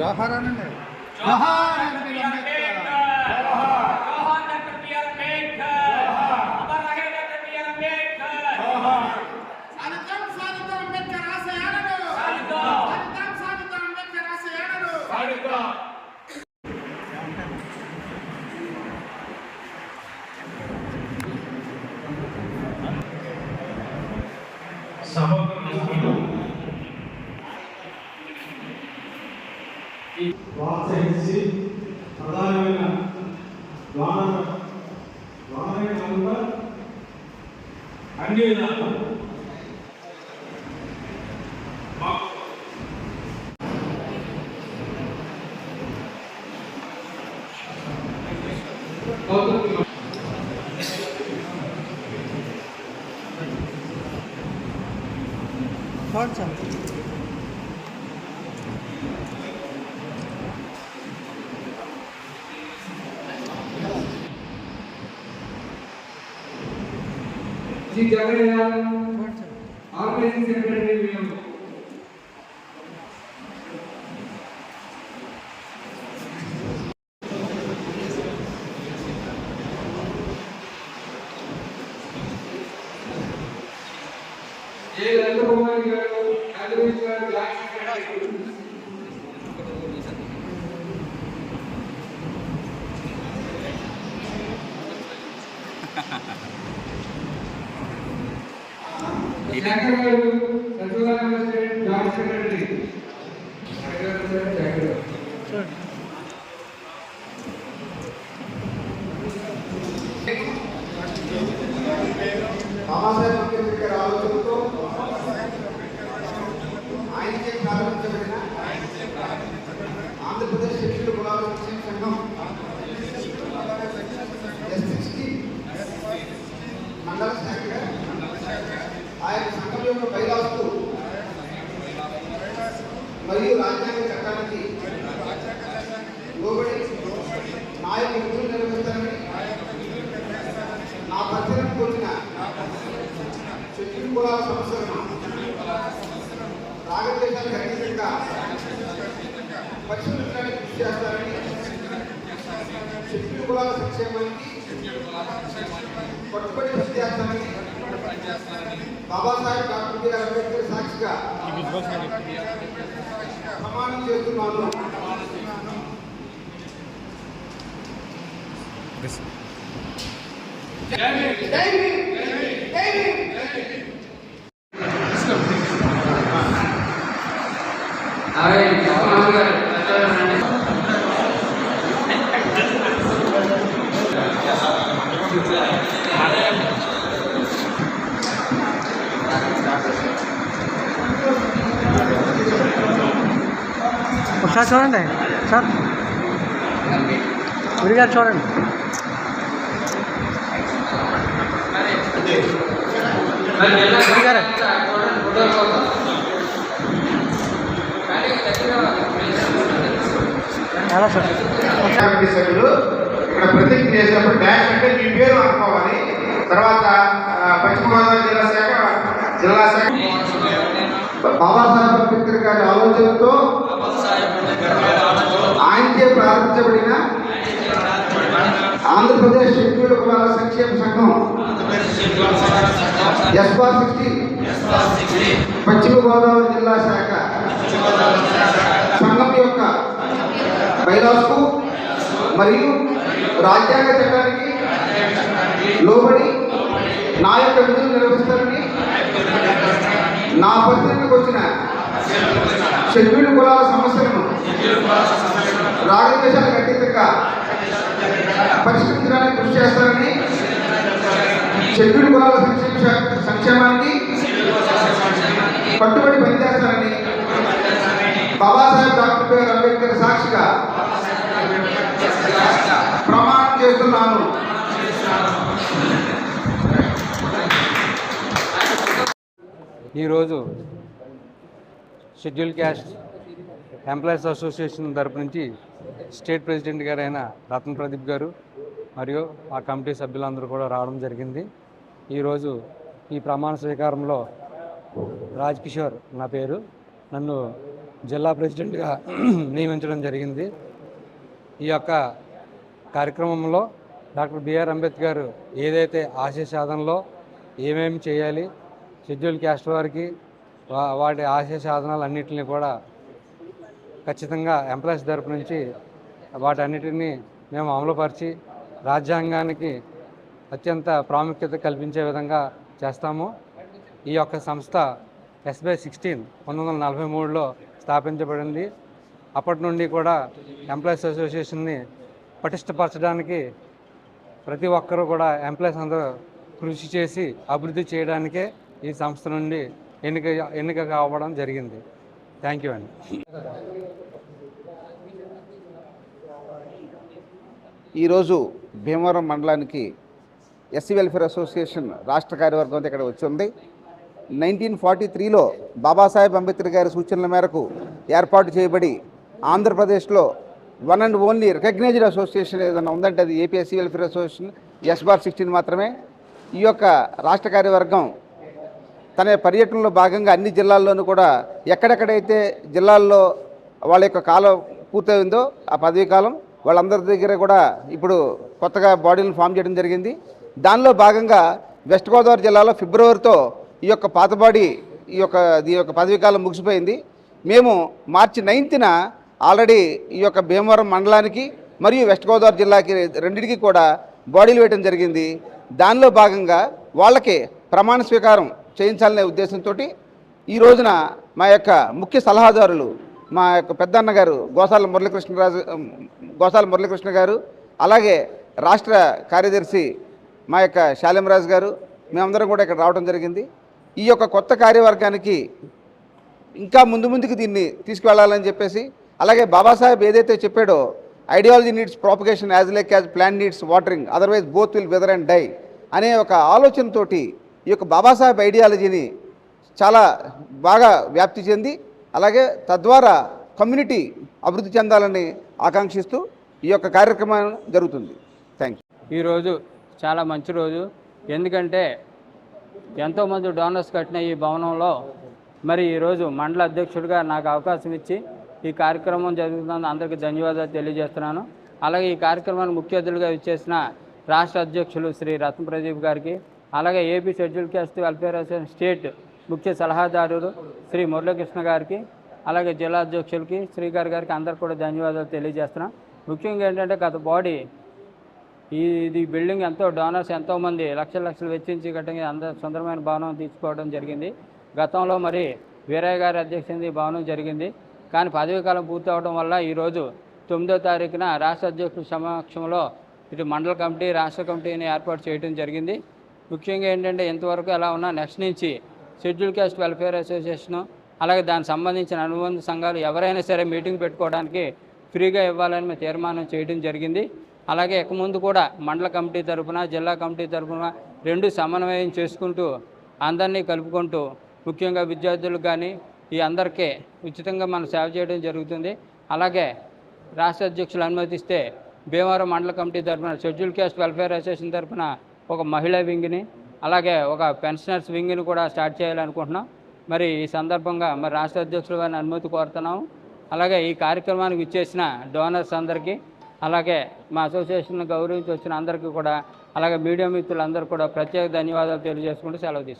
జోహార్ అనండి. జోహార్ అంబేద్కర్ జోహార్ డాక్టర్ బిఆర్ అంబేద్కర్ అమర్ రహే డాక్టర్ బిఆర్ అంబేద్కర్ సాధిద్దాం సాధిద్దాం అంబేద్కర్ ఆశయాలను సాధిద్దాం. సాధిద్దాం సాధిద్దాం అంబేద్కర్ ఆశయాలను సాధిద్దాం ప్రోత్సహించి ప్రధానమైన వాన వానమే కాకుండా అన్ని విధాలు మాకు जगह है ऑर्गेनाइजिंग सेक्रेटरी भी हम ये Lalit Kumar garu LV garu last secretary ha ha ha Shankar garu సచివాలయం జాయింట్ సెక్రటరీ బాబాసాహెబ్ అంబేద్కర్ ఆలోచనతో ఆయనచే ప్రారంభించబడిన ఆంధ్రప్రదేశ్ శిక్షుల కులాల సంక్షేమ సంఘం ఎస్ఎస్టి మండల శాఖగా ఆయన సంఘం యొక్క బైలాస్తు మరియు రాజ్యాంగ చట్టానికి లోబడి నా యొక్క విధులు నిర్వహిస్తారని నా పరిచయం కోరిన చెట్టు కులాల సమస్యలను రాగద్వేషాలకు అతీతంగా పరిశీలించడానికి కృషి చేస్తారని చెట్టు కులాల సంక్షేమానికి పట్టుబడి కృషి చేస్తామని బాబాసాహెబ్ డాక్టర్ బిఆర్ అంబేద్కర్ సాక్షిగా ప్రమాణం చేస్తున్నాను జై సార్ చూడండి. సార్. గురిగారు చూడండి. మరి జిల్లా గురిగారు ఫోటో సార్? కమిటీ సభ్యులు ఇక్కడ ప్రతిజ్ఞ చేసినప్పుడు డాష్ అంటే మీ పేరు అనుకోవాలి. తర్వాత ఆ, పశ్చిమ గోదావరి జిల్లా శాఖ జిల్లా శాఖ. బాబాసాహెబ్ అంబేద్కర్ గారి ఆలోచనతో ఆయనకే ప్రారంభించబడిన ఆంధ్రప్రదేశ్ షెడ్యూల్ కులాల సంక్షేమ సంఘం ఎస్పా సిక్స్టీ పశ్చిమ గోదావరి జిల్లా శాఖ సంఘం యొక్క బైలాస్కు మరియు రాజ్యాంగ చట్టానికి లోబడి నా యొక్క విధులు నిర్వహిస్తారని నా పరిస్థితికి వచ్చిన షెడ్యూల్ కులాల సమస్యలను రాగద్వేషాలకు అతీతంగా పరిష్కరించడానికి కృషి చేస్తారని షెడ్యూల్ కులాల సంక్షేమ సంక్షేమానికి పట్టుబడి పనిచేస్తారని బాబాసాహెబ్ డాక్టర్ బిఆర్ అంబేద్కర్ సాక్షిగా ప్రమాణం చేస్తున్నాను. ఈరోజు షెడ్యూల్ క్యాస్ట్ ఎంప్లాయీస్ అసోసియేషన్ తరపు నుంచి స్టేట్ ప్రెసిడెంట్ గారైన రతన్ ప్రదీప్ గారు మరియు ఆ కమిటీ సభ్యులందరూ కూడా రావడం జరిగింది. ఈరోజు ఈ ప్రమాణ స్వీకారంలో రాజ్ కిషోర్ నా పేరు. నన్ను జిల్లా ప్రెసిడెంట్గా నియమించడం జరిగింది. ఈ యొక్క కార్యక్రమంలో డాక్టర్ బిఆర్ అంబేద్కర్ ఏదైతే ఆశయ సాధనలో ఏమేమి చేయాలి షెడ్యూల్ క్యాస్ట్ వారికి వాటి ఆశయ సాధనాలన్నింటినీ కూడా ఖచ్చితంగా ఎంప్లాయీస్ తరపు నుంచి వాటన్నిటిని మేము అమలుపరిచి రాజ్యాంగానికి అత్యంత ప్రాముఖ్యత కల్పించే విధంగా చేస్తాము. ఈ యొక్క సంస్థ ఎస్బై సిక్స్టీన్ పంతొమ్మిది వందల నలభై మూడులో స్థాపించబడింది. అప్పటి నుండి కూడా ఎంప్లాయీస్ అసోసియేషన్ని పటిష్టపరచడానికి ప్రతి ఒక్కరూ కూడా ఎంప్లాయీస్ అందరూ కృషి చేసి అభివృద్ధి చేయడానికే ఈ సంస్థ నుండి ఎన్నిక ఎన్నిక కావడం జరిగింది. థ్యాంక్ యూ అండి. ఈరోజు భీమవరం మండలానికి ఎస్సీ వెల్ఫేర్ అసోసియేషన్ రాష్ట్ర కార్యవర్గం ఇక్కడ వచ్చింది నైన్టీన్ ఫార్టీ త్రీలో బాబాసాహెబ్ అంబేద్కర్ గారి సూచనల మేరకు ఏర్పాటు చేయబడి ఆంధ్రప్రదేశ్లో one and only recognized association ఏదైనా ఉందంటే అది APSC welfare association S bar sixteen మాత్రమే. ఈ యొక్క రాష్ట్ర కార్యవర్గం తన పర్యటనలో భాగంగా అన్ని జిల్లాల్లోనూ కూడా ఎక్కడెక్కడైతే జిల్లాల్లో వాళ్ళ యొక్క కాలం పూర్తయిందో ఆ పదవీ కాలం వాళ్ళందరి దగ్గర కూడా ఇప్పుడు కొత్తగా బాడీలను ఫామ్ చేయడం జరిగింది. దానిలో భాగంగా వెస్ట్ గోదావరి జిల్లాలో ఫిబ్రవరితో ఈ యొక్క పాత బాడీ ఈ యొక్క ఈ యొక్క పదవీకాలం ముగిసిపోయింది. మేము మార్చి నైన్త్న ఆల్రెడీ ఈ యొక్క భీమవరం మండలానికి మరియు వెస్ట్ గోదావరి జిల్లాకి రెండింటికి కూడా బాడీలు వేయడం జరిగింది. దానిలో భాగంగా వాళ్ళకి ప్రమాణ స్వీకారం చేయించాలనే ఉద్దేశంతో ఈ రోజున మా యొక్క ముఖ్య సలహాదారులు మా యొక్క పెద్దన్న గారు గోసాల మురళీకృష్ణరాజు గోసాల మురళీకృష్ణ గారు అలాగే రాష్ట్ర కార్యదర్శి మా యొక్క శాలిమరాజు గారు మేమందరం కూడా ఇక్కడ రావడం జరిగింది. ఈ యొక్క కొత్త కార్యవర్గానికి ఇంకా ముందు ముందుకు దీన్ని తీసుకువెళ్ళాలని చెప్పేసి అలాగే బాబాసాహెబ్ ఏదైతే చెప్పాడో ideology needs propagation as like as plan needs watering otherwise both will wither and die అనే ఒక ఆలోచనతోటి ఈ యొక్క బాబాసాహెబ్ ఐడియాలజీని చాలా బాగా వ్యాప్తి చెంది అలాగే తద్వారా కమ్యూనిటీ అభివృద్ధి చెందాలని ఆకాంక్షిస్తూ ఈ యొక్క కార్యక్రమం జరుగుతుంది. థ్యాంక్ యూ ఈరోజు చాలా మంచి రోజు. ఎందుకంటే ఎంతోమంది డోనర్స్ కట్టిన ఈ భవనంలో మరి ఈరోజు మండల అధ్యక్షుడిగా నాకు అవకాశం ఇచ్చి ఈ కార్యక్రమం జరుగుతుందని అందరికీ ధన్యవాదాలు తెలియజేస్తున్నాను. అలాగే ఈ కార్యక్రమానికి ముఖ్య అతిథులుగా ఇచ్చేసిన రాష్ట్ర అధ్యక్షులు శ్రీ రత్న ప్రదీప్ గారికి అలాగే AP schedule caste welfare association state ముఖ్య సలహాదారుడు శ్రీ మురళీకృష్ణ గారికి అలాగే జిల్లా అధ్యక్షులకి శ్రీగారి గారికి అందరు కూడా ధన్యవాదాలు తెలియజేస్తున్నాం. ముఖ్యంగా ఏంటంటే గత బాడీ ఈ ఇది బిల్డింగ్ ఎంతో డోనర్స్ ఎంతోమంది లక్షల లక్షలు వెచ్చించి కట్టంగా అందరూ సుందరమైన భవనం తీసుకోవడం జరిగింది. గతంలో మరి వీరయ్య గారి అధ్యక్షుడి భవనం జరిగింది. కానీ పదవీ కాలం పూర్తి వల్ల ఈరోజు తొమ్మిదో తారీఖున రాష్ట్ర అధ్యక్షుల సమక్షంలో ఇటు మండల కమిటీ రాష్ట్ర కమిటీని ఏర్పాటు చేయడం జరిగింది. ముఖ్యంగా ఏంటంటే ఇంతవరకు ఎలా ఉన్నా నెక్స్ట్ నుంచి షెడ్యూల్ కాస్ట్ వెల్ఫేర్ అసోసియేషను అలాగే దానికి సంబంధించిన అనుబంధ సంఘాలు ఎవరైనా సరే మీటింగ్ పెట్టుకోవడానికి ఫ్రీగా ఇవ్వాలని మేము తీర్మానం చేయడం జరిగింది. అలాగే ఇక ముందు కూడా మండల కమిటీ తరపున జిల్లా కమిటీ తరఫున రెండు సమన్వయం చేసుకుంటూ అందరినీ కలుపుకుంటూ ముఖ్యంగా విద్యార్థులకు కానీ ఈ అందరికీ ఉచితంగా మనం సేవ చేయడం జరుగుతుంది. అలాగే రాష్ట్ర అధ్యక్షులు అనుమతిస్తే భీమవరం మండల కమిటీ తరపున షెడ్యూల్ క్యాస్ట్ వెల్ఫేర్ అసోసియేషన్ తరపున ఒక మహిళా వింగ్ని అలాగే ఒక పెన్షనర్స్ వింగ్ని కూడా స్టార్ట్ చేయాలనుకుంటున్నాం. మరి ఈ సందర్భంగా మరి రాష్ట్ర అధ్యక్షుల వారిని అనుమతి కోరుతున్నాము. అలాగే ఈ కార్యక్రమానికి ఇచ్చేసిన డోనర్స్ అందరికీ అలాగే మా అసోసియేషన్ గౌరవించి వచ్చిన అందరికీ కూడా అలాగే మీడియా మిత్రులందరూ కూడా ప్రత్యేక ధన్యవాదాలు తెలియజేసుకుంటూ సెలవు తీసుకుంటాం